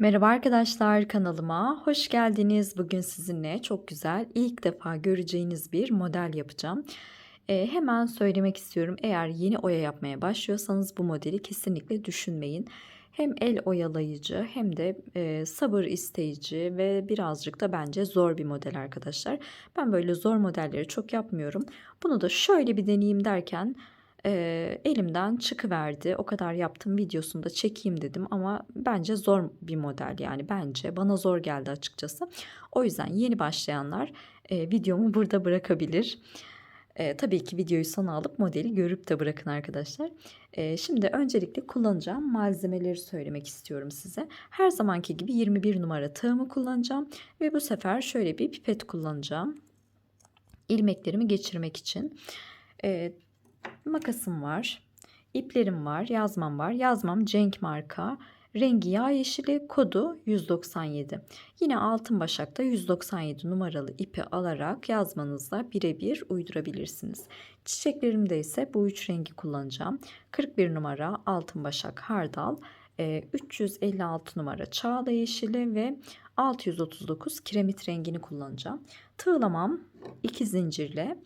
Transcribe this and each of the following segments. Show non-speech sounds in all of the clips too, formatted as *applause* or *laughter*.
Merhaba arkadaşlar kanalıma hoş geldiniz. Bugün sizinle çok güzel ilk defa göreceğiniz bir model yapacağım. Ee, hemen söylemek istiyorum eğer yeni oya yapmaya başlıyorsanız bu modeli kesinlikle düşünmeyin. Hem el oyalayıcı hem de e, sabır isteyici ve birazcık da bence zor bir model arkadaşlar. Ben böyle zor modelleri çok yapmıyorum. Bunu da şöyle bir deneyeyim derken e, elimden çıkıverdi. O kadar yaptım videosunu da çekeyim dedim ama bence zor bir model yani bence bana zor geldi açıkçası. O yüzden yeni başlayanlar e, videomu burada bırakabilir. E, tabii ki videoyu sona alıp modeli görüp de bırakın arkadaşlar. E, şimdi öncelikle kullanacağım malzemeleri söylemek istiyorum size. Her zamanki gibi 21 numara tığımı kullanacağım ve bu sefer şöyle bir pipet kullanacağım. İlmeklerimi geçirmek için. E, makasım var. iplerim var, yazmam var. Yazmam Cenk marka. Rengi yağ yeşili, kodu 197. Yine altın başakta 197 numaralı ipi alarak yazmanızla birebir uydurabilirsiniz. Çiçeklerimde ise bu üç rengi kullanacağım. 41 numara altın başak hardal, 356 e, numara çağla yeşili ve 639 kiremit rengini kullanacağım. Tığlamam iki zincirle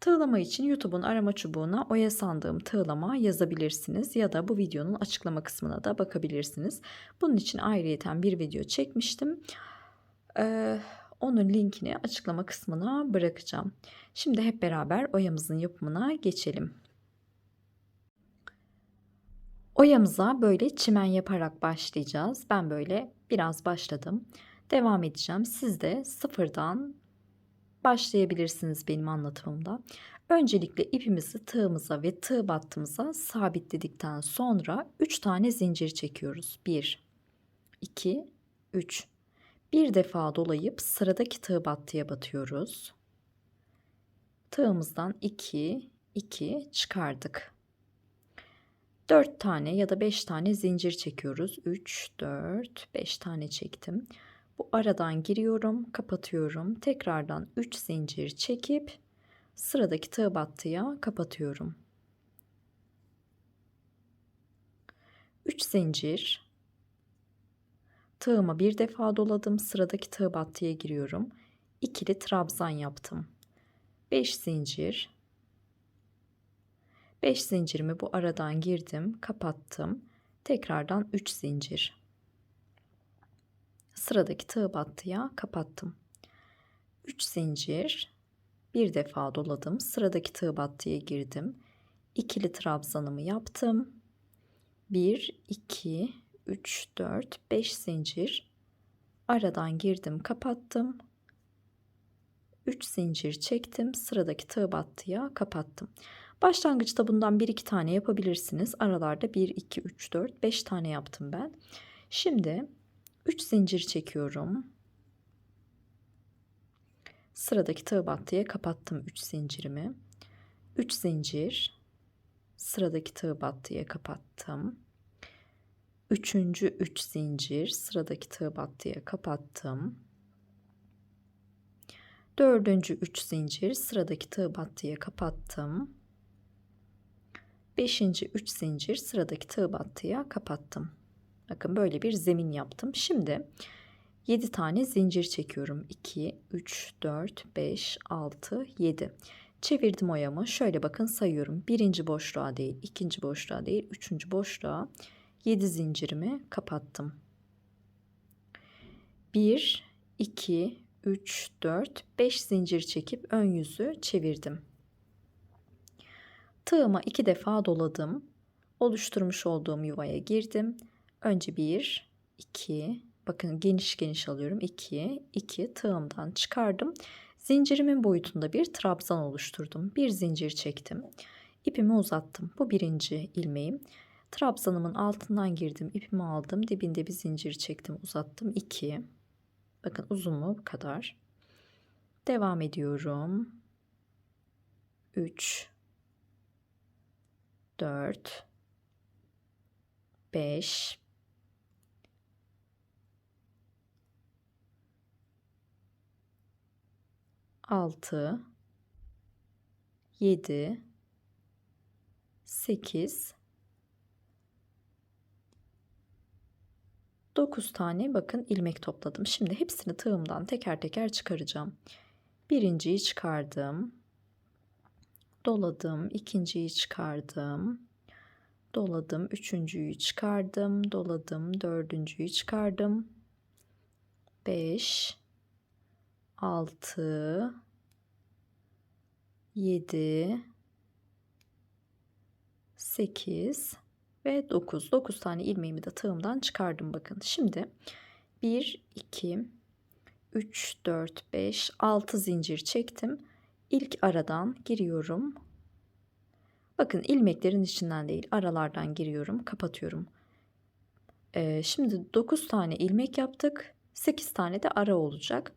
Tığlama için YouTube'un arama çubuğuna oya sandığım tığlama yazabilirsiniz ya da bu videonun açıklama kısmına da bakabilirsiniz. Bunun için ayrıyeten bir video çekmiştim. Ee, onun linkini açıklama kısmına bırakacağım. Şimdi hep beraber oyamızın yapımına geçelim. Oyamıza böyle çimen yaparak başlayacağız. Ben böyle biraz başladım. Devam edeceğim. Siz de sıfırdan başlayabilirsiniz benim anlatımımda. Öncelikle ipimizi tığımıza ve tığ battımıza sabitledikten sonra 3 tane zincir çekiyoruz. 1 2 3 bir defa dolayıp sıradaki tığ battıya batıyoruz. Tığımızdan 2 2 çıkardık. 4 tane ya da 5 tane zincir çekiyoruz. 3 4 5 tane çektim. Bu aradan giriyorum, kapatıyorum. Tekrardan 3 zincir çekip sıradaki tığ battıya kapatıyorum. 3 zincir tığıma bir defa doladım. Sıradaki tığ battıya giriyorum. İkili trabzan yaptım. 5 zincir 5 zincirimi bu aradan girdim, kapattım. Tekrardan 3 zincir sıradaki tığ battıya kapattım. 3 zincir bir defa doladım. Sıradaki tığ battıya girdim. İkili trabzanımı yaptım. 1 2 3 4 5 zincir aradan girdim, kapattım. 3 zincir çektim. Sıradaki tığ battıya kapattım. Başlangıçta bundan 1-2 tane yapabilirsiniz. Aralarda 1 2 3 4 5 tane yaptım ben. Şimdi 3 zincir çekiyorum. Sıradaki tığ battıya kapattım 3 zincirimi. 3 zincir sıradaki tığ battıya kapattım. Üçüncü 3 üç zincir sıradaki tığ battıya kapattım. Dördüncü 3 zincir sıradaki tığ battıya kapattım. Beşinci 3 zincir sıradaki tığ battıya kapattım. Bakın böyle bir zemin yaptım. Şimdi 7 tane zincir çekiyorum. 2, 3, 4, 5, 6, 7. Çevirdim oyamı. Şöyle bakın sayıyorum. Birinci boşluğa değil, ikinci boşluğa değil, üçüncü boşluğa 7 zincirimi kapattım. 1, 2, 3, 4, 5 zincir çekip ön yüzü çevirdim. Tığıma iki defa doladım. Oluşturmuş olduğum yuvaya girdim. Önce 1, 2, bakın geniş geniş alıyorum. 2, 2 tığımdan çıkardım. Zincirimin boyutunda bir trabzan oluşturdum. Bir zincir çektim. İpimi uzattım. Bu birinci ilmeğim. Trabzanımın altından girdim. ipimi aldım. Dibinde bir zincir çektim. Uzattım. 2. Bakın uzunluğu bu kadar. Devam ediyorum. 3 4 5 6 7 8 9 tane bakın ilmek topladım. Şimdi hepsini tığımdan teker teker çıkaracağım. Birinciyi çıkardım. Doladım. ikinciyi çıkardım. Doladım. Üçüncüyü çıkardım. Doladım. Dördüncüyü çıkardım. 5 6 7 8 ve 9. 9 tane ilmeğimi de tığımdan çıkardım bakın. Şimdi 1 2 3 4 5 6 zincir çektim. İlk aradan giriyorum. Bakın ilmeklerin içinden değil aralardan giriyorum kapatıyorum. Ee, şimdi 9 tane ilmek yaptık. 8 tane de ara olacak.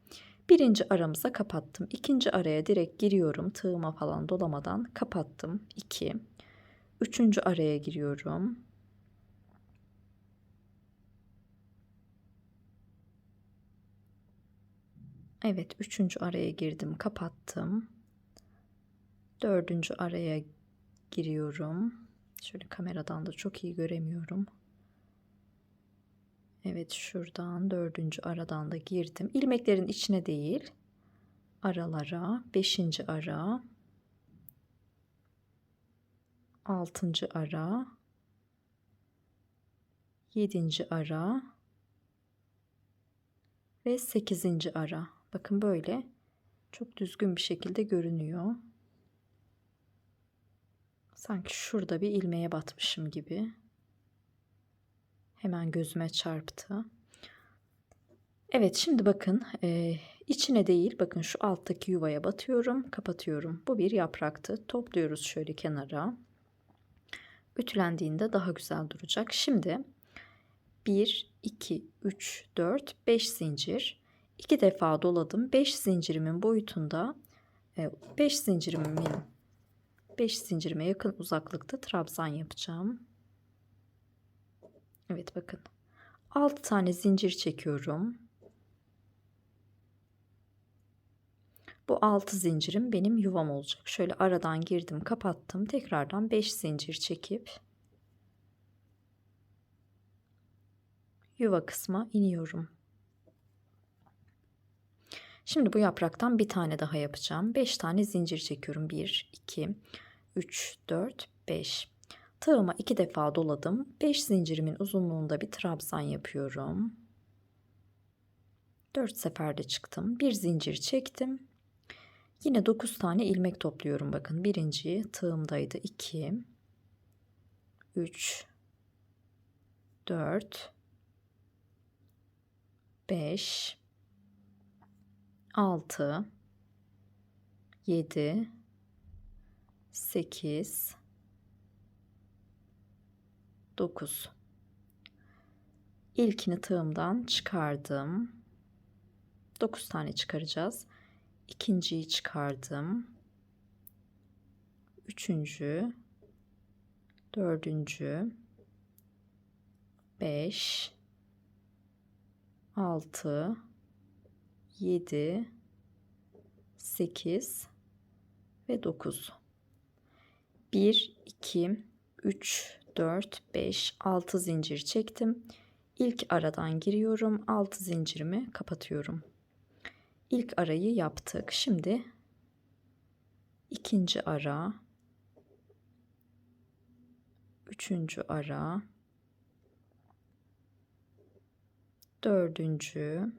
Birinci aramıza kapattım. İkinci araya direkt giriyorum. Tığıma falan dolamadan kapattım. 2. Üçüncü araya giriyorum. Evet, üçüncü araya girdim, kapattım. Dördüncü araya giriyorum. Şöyle kameradan da çok iyi göremiyorum. Evet şuradan dördüncü aradan da girdim. İlmeklerin içine değil aralara beşinci ara altıncı ara yedinci ara ve sekizinci ara. Bakın böyle çok düzgün bir şekilde görünüyor. Sanki şurada bir ilmeğe batmışım gibi. Hemen gözüme çarptı. Evet şimdi bakın e, içine değil bakın şu alttaki yuvaya batıyorum kapatıyorum. Bu bir yapraktı. Topluyoruz şöyle kenara. Ütülendiğinde daha güzel duracak. Şimdi 1, 2, 3, 4, 5 zincir. 2 defa doladım. 5 zincirimin boyutunda 5 zincirimin 5 zincirime yakın uzaklıkta trabzan yapacağım. Evet bakın. 6 tane zincir çekiyorum. Bu 6 zincirim benim yuvam olacak. Şöyle aradan girdim, kapattım. Tekrardan 5 zincir çekip yuva kısma iniyorum. Şimdi bu yapraktan bir tane daha yapacağım. 5 tane zincir çekiyorum. 1 2 3 4 5 Tığıma iki defa doladım. 5 zincirimin uzunluğunda bir trabzan yapıyorum. 4 seferde çıktım. Bir zincir çektim. Yine 9 tane ilmek topluyorum. Bakın birinci tığımdaydı. 2 3 4 5 6 7 8 9 İlkini tığımdan çıkardım. 9 tane çıkaracağız. İkinciyi çıkardım. Üçüncü, dördüncü, beş, altı, yedi, sekiz ve dokuz. Bir, iki, üç, 4, 5, 6 zincir çektim. İlk aradan giriyorum. 6 zincirimi kapatıyorum. İlk arayı yaptık. Şimdi ikinci ara, üçüncü ara, dördüncü,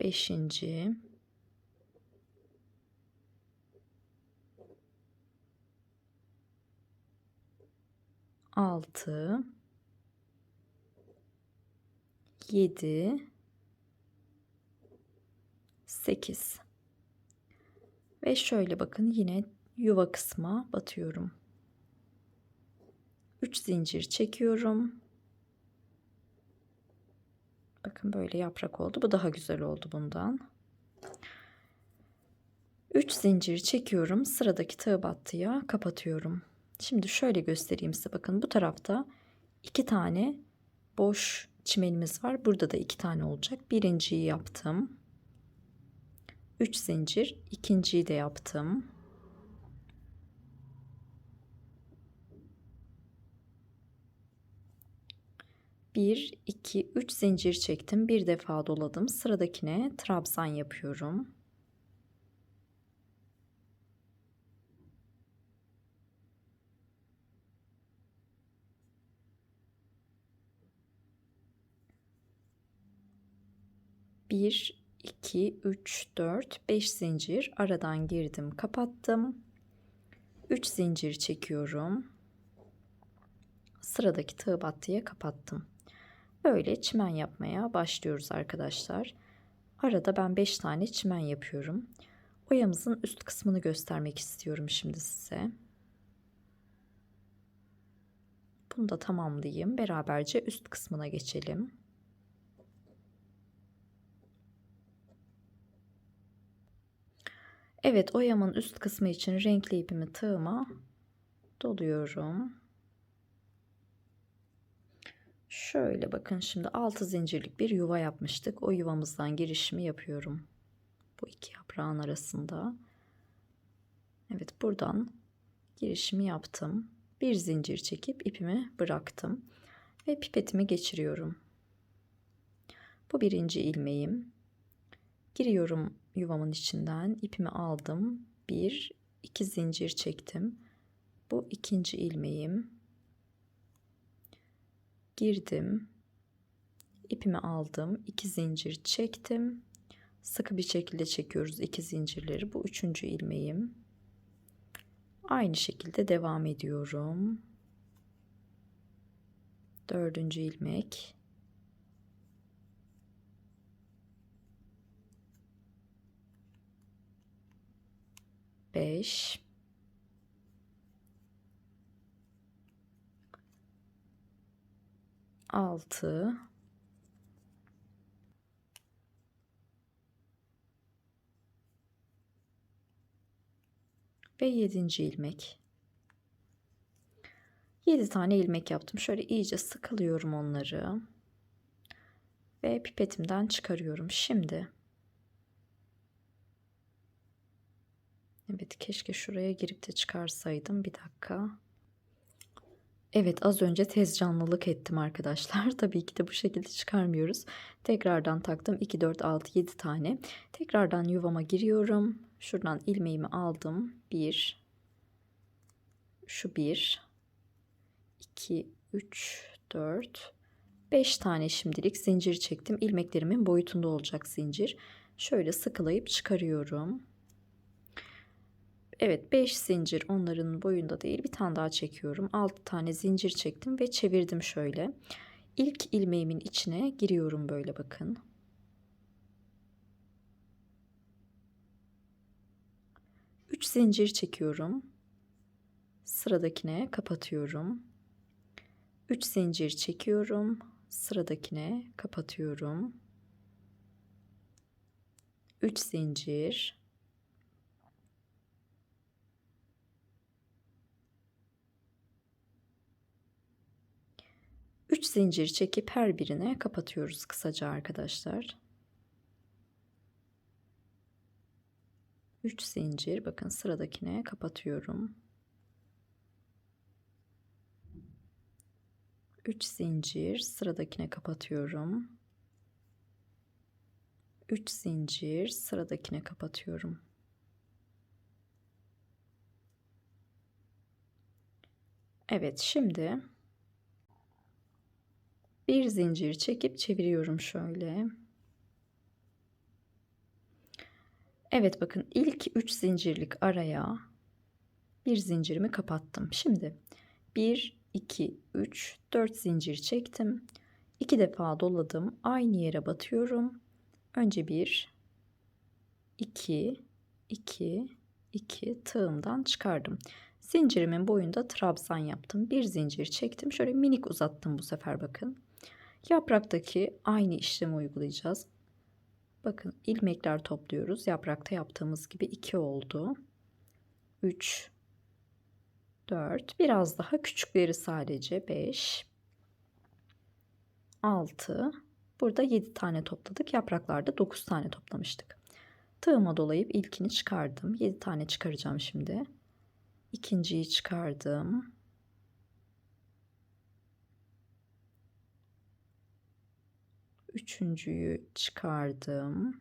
beşinci, 6 7 8 ve şöyle bakın yine yuva kısma batıyorum. 3 zincir çekiyorum. Bakın böyle yaprak oldu. Bu daha güzel oldu bundan. 3 zincir çekiyorum. Sıradaki tığ battıya kapatıyorum. Şimdi şöyle göstereyim size. Bakın bu tarafta iki tane boş çimenimiz var. Burada da iki tane olacak. Birinciyi yaptım. Üç zincir. ikinciyi de yaptım. 1, 2, 3 zincir çektim. Bir defa doladım. Sıradakine trabzan yapıyorum. Bir, iki, üç, dört, beş zincir aradan girdim, kapattım. Üç zincir çekiyorum. Sıradaki tığ battıya kapattım. Böyle çimen yapmaya başlıyoruz arkadaşlar. Arada ben 5 tane çimen yapıyorum. Oyamızın üst kısmını göstermek istiyorum şimdi size. Bunu da tamamlayayım. Beraberce üst kısmına geçelim. Evet oyamın üst kısmı için renkli ipimi tığıma doluyorum. Şöyle bakın şimdi 6 zincirlik bir yuva yapmıştık. O yuvamızdan girişimi yapıyorum. Bu iki yaprağın arasında. Evet buradan girişimi yaptım. Bir zincir çekip ipimi bıraktım. Ve pipetimi geçiriyorum. Bu birinci ilmeğim. Giriyorum yuvamın içinden. ipimi aldım. Bir, iki zincir çektim. Bu ikinci ilmeğim girdim. ipimi aldım. iki zincir çektim. Sıkı bir şekilde çekiyoruz iki zincirleri. Bu üçüncü ilmeğim. Aynı şekilde devam ediyorum. Dördüncü ilmek. Beş. 6 ve 7. ilmek. 7 tane ilmek yaptım. Şöyle iyice sıkılıyorum onları. Ve pipetimden çıkarıyorum. Şimdi Evet keşke şuraya girip de çıkarsaydım. Bir dakika. Evet az önce tez canlılık ettim arkadaşlar. *laughs* Tabii ki de bu şekilde çıkarmıyoruz. Tekrardan taktım 2, 4, 6, 7 tane. Tekrardan yuvama giriyorum. Şuradan ilmeğimi aldım. 1, şu 1, 2, 3, 4, 5 tane şimdilik zincir çektim. İlmeklerimin boyutunda olacak zincir. Şöyle sıkılayıp çıkarıyorum. Evet 5 zincir onların boyunda değil bir tane daha çekiyorum. 6 tane zincir çektim ve çevirdim şöyle. İlk ilmeğimin içine giriyorum böyle bakın. Üç zincir çekiyorum. Sıradakine kapatıyorum. Üç zincir çekiyorum. Sıradakine kapatıyorum. Üç zincir 3 zincir çekip her birine kapatıyoruz kısaca arkadaşlar. 3 zincir bakın sıradakine kapatıyorum. 3 zincir sıradakine kapatıyorum. 3 zincir sıradakine kapatıyorum. Evet şimdi bir zincir çekip çeviriyorum şöyle. Evet bakın ilk 3 zincirlik araya bir zincirimi kapattım. Şimdi 1 2 3 4 zincir çektim. 2 defa doladım. Aynı yere batıyorum. Önce 1 2 2 2 tığımdan çıkardım. Zincirimin boyunda trabzan yaptım. Bir zincir çektim. Şöyle minik uzattım bu sefer bakın. Yapraktaki aynı işlemi uygulayacağız. Bakın ilmekler topluyoruz. Yaprakta yaptığımız gibi 2 oldu. 3 4 biraz daha küçükleri sadece 5 6 burada 7 tane topladık. Yapraklarda 9 tane toplamıştık. Tığıma dolayıp ilkini çıkardım. 7 tane çıkaracağım şimdi. İkinciyi çıkardım. Üçüncüyü çıkardım.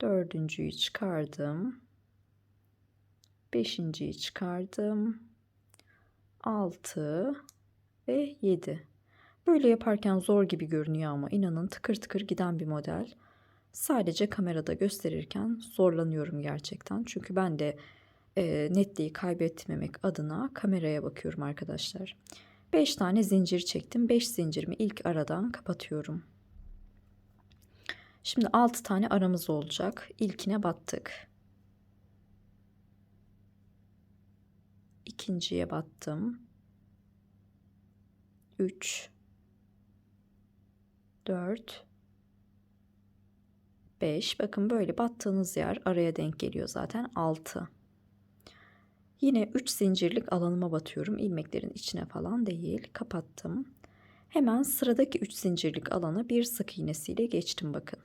Dördüncüyü çıkardım. Beşinciyi çıkardım. Altı ve yedi. Böyle yaparken zor gibi görünüyor ama inanın tıkır tıkır giden bir model. Sadece kamerada gösterirken zorlanıyorum gerçekten. Çünkü ben de e, netliği kaybetmemek adına kameraya bakıyorum arkadaşlar. 5 tane zincir çektim. 5 zincirimi ilk aradan kapatıyorum. Şimdi 6 tane aramız olacak. İlkine battık. İkinciye battım. 3 4 5 bakın böyle battığınız yer araya denk geliyor zaten. 6 yine 3 zincirlik alanıma batıyorum. İlmeklerin içine falan değil. Kapattım. Hemen sıradaki 3 zincirlik alana bir sık iğnesiyle geçtim bakın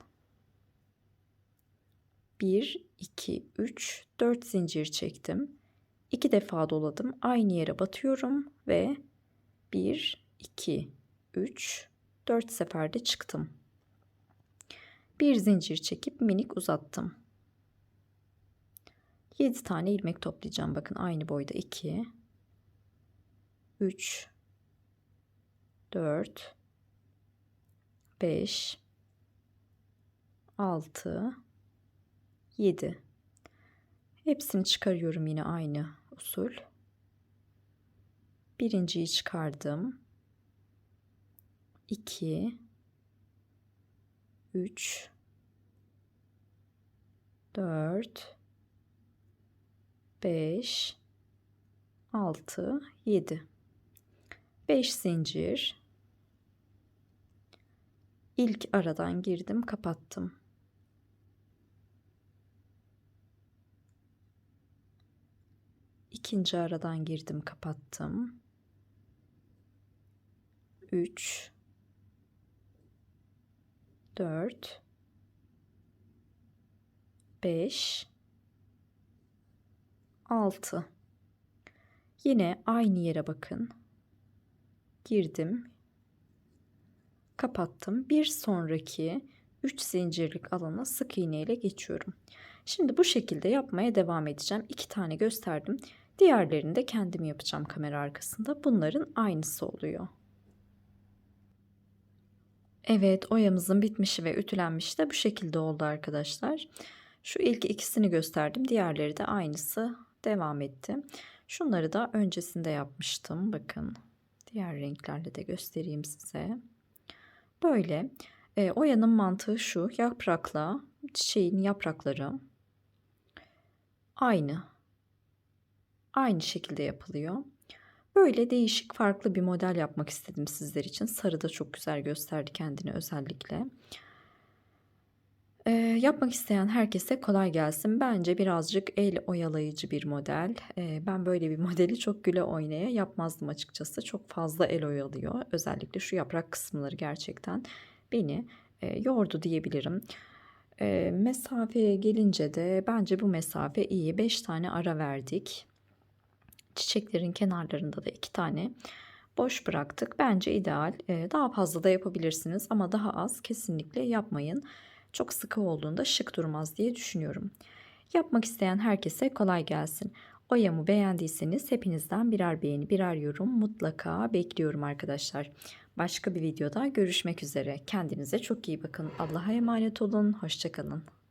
1 2 3 4 zincir çektim 2 defa doladım aynı yere batıyorum ve 1 2 3 4 seferde çıktım bir zincir çekip minik uzattım. 7 tane ilmek toplayacağım. Bakın aynı boyda 2 3 4 5 6 7 Hepsini çıkarıyorum yine aynı usul. Birinciyi çıkardım. 2 3 4 5 6 7 5 zincir. İlk aradan girdim kapattım ikinci aradan girdim kapattım 3 4 5 6 Yine aynı yere bakın. Girdim. Kapattım. Bir sonraki 3 zincirlik alana sık iğne ile geçiyorum. Şimdi bu şekilde yapmaya devam edeceğim. 2 tane gösterdim. Diğerlerini de kendim yapacağım kamera arkasında. Bunların aynısı oluyor. Evet oyamızın bitmişi ve ütülenmişi de bu şekilde oldu arkadaşlar. Şu ilk ikisini gösterdim. Diğerleri de aynısı devam etti. Şunları da öncesinde yapmıştım. Bakın diğer renklerle de göstereyim size. Böyle e, oyanın mantığı şu. Yaprakla çiçeğin yaprakları aynı. Aynı şekilde yapılıyor. Böyle değişik farklı bir model yapmak istedim sizler için. Sarı da çok güzel gösterdi kendini özellikle. Ee, yapmak isteyen herkese kolay gelsin. Bence birazcık el oyalayıcı bir model. Ee, ben böyle bir *laughs* modeli çok güle oynaya yapmazdım açıkçası. Çok fazla el oyalıyor. Özellikle şu yaprak kısımları gerçekten beni e, yordu diyebilirim. E, mesafeye gelince de bence bu mesafe iyi. 5 tane ara verdik. Çiçeklerin kenarlarında da 2 tane boş bıraktık. Bence ideal. E, daha fazla da yapabilirsiniz ama daha az kesinlikle yapmayın çok sıkı olduğunda şık durmaz diye düşünüyorum. Yapmak isteyen herkese kolay gelsin. Oyamı beğendiyseniz hepinizden birer beğeni, birer yorum mutlaka bekliyorum arkadaşlar. Başka bir videoda görüşmek üzere. Kendinize çok iyi bakın. Allah'a emanet olun. Hoşçakalın.